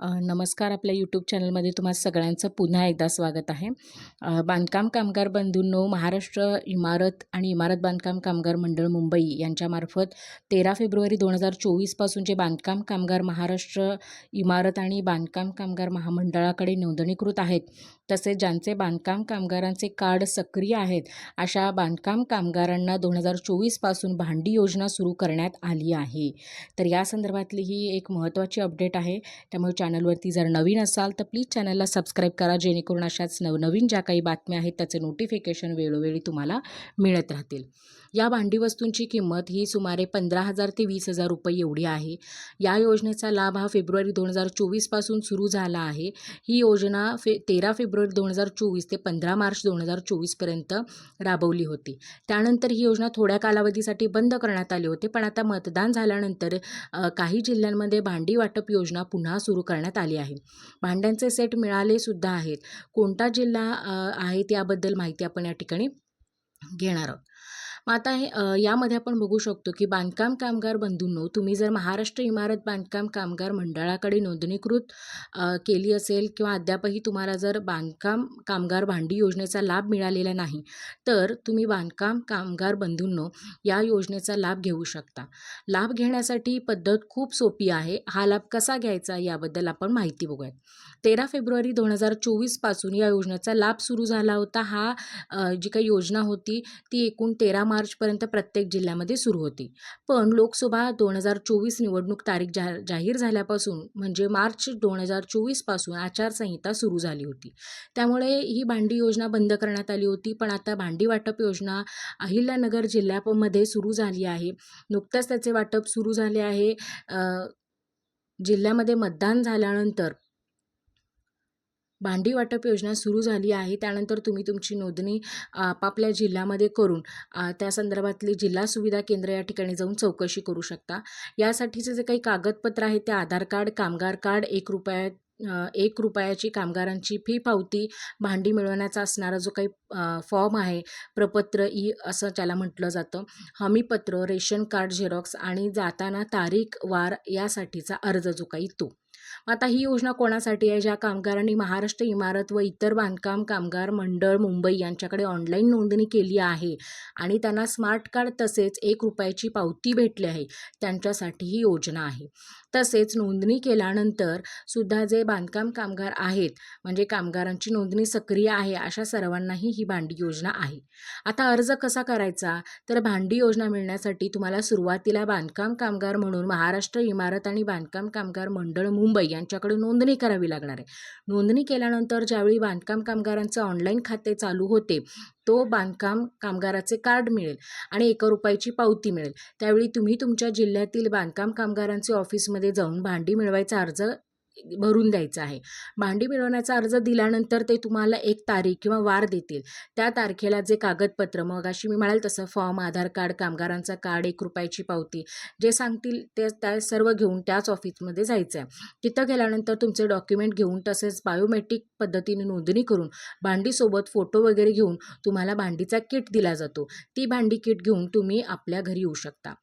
नमस्कार आपल्या यूट्यूब चॅनलमध्ये तुम्हा सगळ्यांचं पुन्हा एकदा स्वागत आहे. बांधकाम कामगार बंधूंनो महाराष्ट्र इमारत आणि इमारत बांधकाम कामगार मंडळ मुंबई यांच्यामार्फत तेरा फेब्रुवारी दोन हजार चोवीसपासून जे बांधकाम कामगार महाराष्ट्र इमारत आणि बांधकाम कामगार महामंडळाकडे नोंदणीकृत आहेत तसेच ज्यांचे बांधकाम कामगारांचे कार्ड सक्रिय आहेत अशा बांधकाम कामगारांना दोन हजार चोवीसपासून भांडी योजना सुरू करण्यात आली आहे. तर या संदर्भातली ही एक महत्त्वाची अपडेट आहे. त्यामुळे चॅनलवरती जर नवीन असाल तर प्लीज चॅनलला सबस्क्राईब करा जेणेकरून अशाच नवनवीन ज्या काही बातम्या आहेत त्याचे नोटिफिकेशन वेळोवेळी तुम्हाला मिळत राहतील. या भांडी वस्तूंची किंमत ही सुमारे पंधरा हजार ते वीस हजार रुपये एवढी आहे. या योजनेचा लाभ हा फेब्रुवारी दोन हजार चोवीसपासून सुरू झाला आहे. ही योजना फे तेरा फेब्रुवारी दोन हजार चोवीस ते पंधरा मार्च दोन हजार चोवीसपर्यंत राबवली होती. त्यानंतर ही योजना थोड्या कालावधीसाठी बंद करण्यात आली होती पण आता मतदान झाल्यानंतर काही जिल्ह्यांमध्ये भांडी वाटप योजना पुन्हा सुरू करण्यात आली आहे. भांड्यांचे सेट मिळाले सुद्धा आहेत. कोणता जिल्हा आहे त्याबद्दल माहिती आपण या ठिकाणी घेणार आहोत. मग आता हे यामध्ये आपण बघू शकतो की बांधकाम कामगार बंधूंनो तुम्ही जर महाराष्ट्र इमारत बांधकाम कामगार मंडळाकडे नोंदणीकृत केली असेल किंवा अद्यापही तुम्हाला जर बांधकाम कामगार भांडी योजनेचा लाभ मिळालेला नाही तर तुम्ही बांधकाम कामगार बंधूंनो या योजनेचा लाभ घेऊ शकता. लाभ घेण्यासाठी पद्धत खूप सोपी आहे. हा लाभ कसा घ्यायचा याबद्दल आपण माहिती बघूयात. तेरा फेब्रुवारी दोन हजार चोवीसपासून या योजनेचा लाभ सुरू झाला होता. हा जी काही योजना होती ती एकूण तेरा मार्चपर्यंत प्रत्येक जिल्ह्यामध्ये सुरू होती. पण लोकसभा दोन हजार चोवीस निवडणूक तारीख जा जाहीर झाल्यापासून म्हणजे मार्च दोन हजार चोवीसपासून आचारसंहिता सुरू झाली होती. त्यामुळे ही भांडी योजना बंद करण्यात आली होती पण आता भांडी वाटप योजना अहिल्यानगर जिल्ह्यामध्ये सुरू झाली आहे. नुकतंच त्याचे वाटप सुरू झाले आहे. जिल्ह्यामध्ये मतदान झाल्यानंतर भांडी वाटप योजना सुरू झाली आहे. त्यानंतर तुम्ही तुमची नोंदणी आपापल्या जिल्ह्यामध्ये करून त्या संदर्भातली जिल्हा सुविधा केंद्र या ठिकाणी जाऊन चौकशी करू शकता. यासाठीचे जे काही कागदपत्र आहेत ते आधार कार्ड कामगार कार्ड एक रुपया एक रुपयाची कामगारांची फी पावती भांडी मिळवण्याचा असणारा जो काही फॉर्म आहे प्रपत्र ई असं त्याला म्हटलं जातं. हमीपत्र रेशन कार्ड झेरॉक्स आणि जाताना तारीख वार यासाठीचा अर्ज जो काही तो. आता ही योजना कोणासाठी आहे? ज्या कामगारांनी महाराष्ट्र इमारत व इतर बांधकाम कामगार मंडळ मुंबई यांच्याकडे ऑनलाईन नोंदणी केली आहे आणि त्यांना स्मार्ट कार्ड तसेच एक रुपयाची पावती भेटली आहे. त्यांच्यासाठी ही योजना आहे. तसेच नोंदणी केल्यानंतर सुद्धा जे बांधकाम कामगार आहेत म्हणजे कामगारांची नोंदणी सक्रिय आहे अशा सर्वांनाही ही भांडी योजना आहे. आता अर्ज कसा करायचा? तर भांडी योजना मिळण्यासाठी तुम्हाला सुरुवातीला बांधकाम कामगार म्हणून महाराष्ट्र इमारत आणि बांधकाम कामगार मंडळ मुंबई यांच्याकडे नोंदणी करावी लागणार आहे. नोंदणी केल्यानंतर ज्यावेळी बांधकाम कामगारांचे ऑनलाईन खाते चालू होते तो बांधकाम कामगाराचे कार्ड मिळेल आणि एका रुपयाची पावती मिळेल. त्यावेळी तुम्ही तुमच्या जिल्ह्यातील बांधकाम कामगारांचे ऑफिसमध्ये जाऊन भांडी मिळवायचा अर्ज भरून द्यायचं आहे. भांडी मिळवण्याचा अर्ज दिल्यानंतर ते तुम्हाला एक तारीख किंवा वार देतील. त्या तारखेला जे कागदपत्र मग अशी मी म्हणाल तसं फॉर्म आधार कार्ड कामगारांचा कार्ड एक रुपयाची पावती जे सांगतील ते त्या सर्व घेऊन त्याच ऑफिसमध्ये जायचं आहे तिथं गेल्यानंतर तुमचे डॉक्युमेंट घेऊन तसेच बायोमेट्रिक पद्धतीने नोंदणी करून भांडीसोबत फोटो वगैरे घेऊन तुम्हाला भांडीचा किट दिला जातो. ती भांडी किट घेऊन तुम्ही आपल्या घरी येऊ शकता.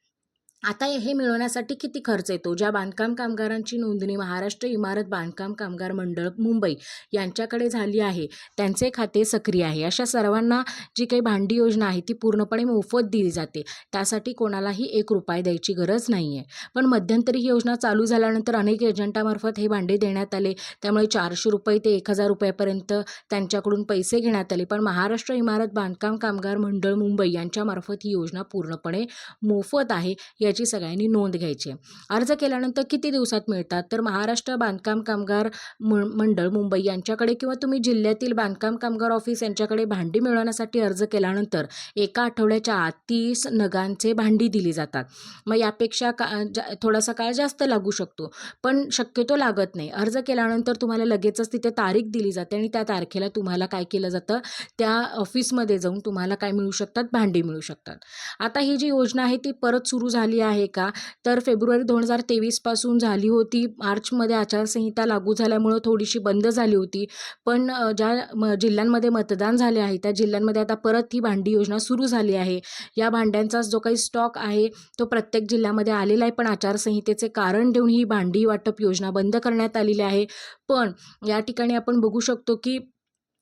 आता हे मिळवण्यासाठी किती खर्च येतो? ज्या बांधकाम कामगारांची नोंदणी महाराष्ट्र इमारत बांधकाम कामगार मंडळ मुंबई यांच्याकडे झाली आहे त्यांचे खाते सक्रिय आहे. अशा सर्वांना जी काही भांडी योजना आहे ती पूर्णपणे मोफत दिली जाते. त्यासाठी कोणालाही एक रुपये द्यायची गरज नाही आहे पण मध्यंतरी ही योजना चालू झाल्यानंतर अनेक एजंटामार्फत हे भांडे देण्यात आले. त्यामुळे चारशे रुपये ते एक हजार रुपयापर्यंत त्यांच्याकडून पैसे घेण्यात आले. पण महाराष्ट्र इमारत बांधकाम कामगार मंडळ मुंबई यांच्यामार्फत ही योजना पूर्णपणे मोफत आहे याची सगळ्यांनी नोंद घ्यायची आहे. अर्ज केल्यानंतर किती दिवसात मिळतात? तर महाराष्ट्र बांधकाम कामगार म मंडळ मुंबई यांच्याकडे किंवा तुम्ही जिल्ह्यातील बांधकाम कामगार ऑफिस यांच्याकडे भांडी मिळवण्यासाठी अर्ज केल्यानंतर एका आठवड्याच्या आत तीस नगांचे भांडी दिली जातात. मग यापेक्षा का जा थोडासा काळ जास्त लागू शकतो. पण शक्यतो लागत नाही. अर्ज केल्यानंतर तुम्हाला लगेचच तिथे तारीख दिली जाते आणि त्या तारखेला तुम्हाला काय केलं जातं? त्या ऑफिसमध्ये जाऊन तुम्हाला काय मिळू शकतात? भांडी मिळू शकतात. आता ही जी योजना आहे ती परत सुरू झाली झाली आहे का? तर फेब्रुवारी दोन हजार तेवीसपासून झाली होती. मार्चमध्ये आचारसंहिता लागू झाल्यामुळं थोडीशी बंद झाली होती. पण ज्या म जिल्ह्यांमध्ये मतदान झाले आहे त्या जिल्ह्यांमध्ये आता परत ही भांडी योजना सुरू झाली आहे. या भांड्यांचा जो काही स्टॉक आहे तो प्रत्येक जिल्ह्यामध्ये आलेला आहे. पण आचारसंहितेचे कारण देऊन ही भांडी वाटप योजना बंद करण्यात आलेली आहे. पण या ठिकाणी आपण बघू शकतो की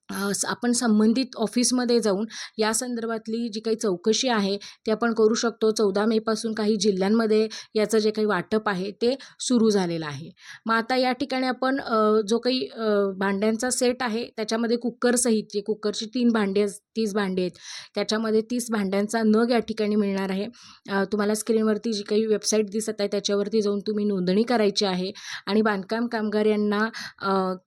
आपण संबंधित ऑफिसमध्ये जाऊन या संदर्भातली जी काही चौकशी आहे ती आपण करू शकतो. चौदा मेपासून काही जिल्ह्यांमध्ये याचं जे काही वाटप आहे ते सुरू झालेलं आहे. मग आता या ठिकाणी आपण जो काही भांड्यांचा सेट आहे त्याच्यामध्ये कुकरसहित जे कुकरची तीन भांडी तीस भांडी आहेत त्याच्यामध्ये तीस भांड्यांचा नग या ठिकाणी मिळणार आहे. तुम्हाला स्क्रीनवरती जी काही वेबसाईट दिसत आहे त्याच्यावरती जाऊन तुम्ही नोंदणी करायची आहे आणि बांधकाम कामगार यांना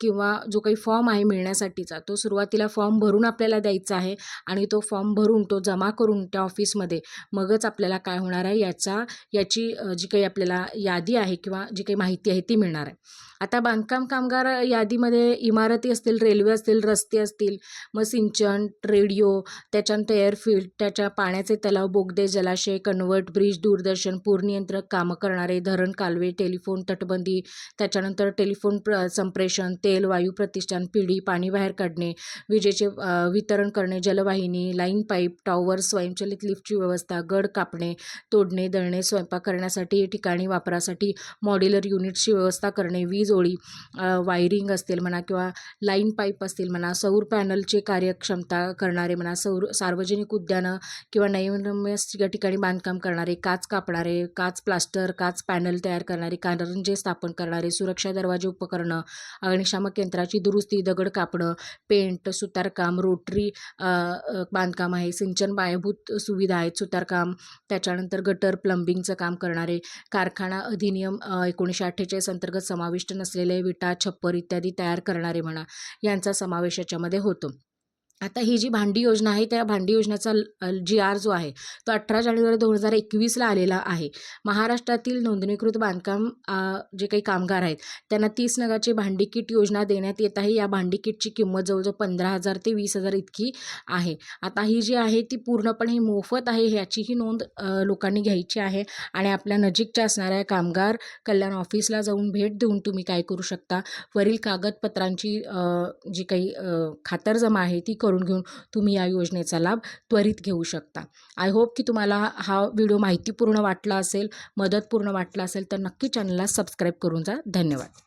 किंवा जो काही फॉर्म आहे मिळण्यासाठीचा तो सुरुवातीला फॉर्म भरून आपल्याला द्यायचा आहे आणि तो फॉर्म भरून तो जमा करून त्या ऑफिसमध्ये मगच आपल्याला काय होणार आहे याचा याची जी काही आपल्याला यादी आहे किंवा जी काही माहिती आहे ती मिळणार आहे. आता बांधकाम कामगार यादीमध्ये इमारती असतील रेल्वे असतील रस्ते असतील मग सिंचन रेडिओ त्याच्यानंतर एअरफील्ड त्याच्या पाण्याचे तलाव बोगदे जलाशय कन्वर्ट ब्रिज दूरदर्शन पूरनियंत्रक कामं करणारे धरण कालवे टेलिफोन तटबंदी त्याच्यानंतर टेलिफोन प्र संप्रेषण तेल वायू प्रतिष्ठान पिढी पाणी बाहेर काढणे विजेचे वितरण करणे जलवाहिनी लाईन पाईप टॉवर स्वयंचलित लिफ्टची व्यवस्था गड कापणे तोडणे दळणे स्वयंपाक करण्यासाठी ठिकाणी वापरासाठी मॉड्युलर युनिट्सची व्यवस्था करणे वीज ओळी वायरिंग असतील म्हणा किंवा लाईन पाईप असतील म्हणा सौर पॅनलचे कार्यक्षमता करणारे म्हणा सौर सार्वजनिक उद्यानं किंवा नैवनम्य या ठिकाणी बांधकाम करणारे काच कापणारे काच प्लास्टर काच पॅनल तयार करणारे कारंजे स्थापन करणारे सुरक्षा दरवाजे उपकरणं अग्निशामक यंत्राची दुरुस्ती दगड कापणं पेंट सुतारकाम रोटरी बांधकाम आहे सिंचन पायाभूत सुविधा आहेत सुतारकाम त्याच्यानंतर गटर प्लंबिंगचं काम करणारे कारखाना अधिनियम एकोणीसशे अठ्ठेचाळीस अंतर्गत समाविष्ट नसलेले विटा छप्पर इत्यादी तयार करणारे म्हणा यांचा समावेश याच्यामध्ये होतो. आता ही जी भांडी योजना आहे त्या भांडी योजनेचा जी आर जो आहे तो अठरा जानेवारी दोन हजार एकवीसला आलेला आहे. महाराष्ट्रातील नोंदणीकृत बांधकाम जे काही कामगार आहेत त्यांना तीस नगाची भांडी किट योजना देण्यात येत आहे. या भांडी किटची किंमत जवळजवळ पंधरा हजार ते वीस हजार इतकी आहे. आता ही जी आहे ती पूर्णपणे मोफत आहे ह्याचीही नोंद लोकांनी घ्यायची आहे आणि आपल्या नजीकच्या असणाऱ्या कामगार कल्याण ऑफिसला जाऊन भेट देऊन तुम्ही काय करू शकता. वरील कागदपत्रांची जी काही खातरजमा आहे ती करून घेऊन तुम्ही या योजनेचा लाभ त्वरित घेऊ शकता. आय होप की तुम्हाला हा व्हिडिओ माहितीपूर्ण वाटला असेल मदतपूर्ण वाटला असेल तर नक्की चॅनलला सबस्क्राईब करून जा. धन्यवाद.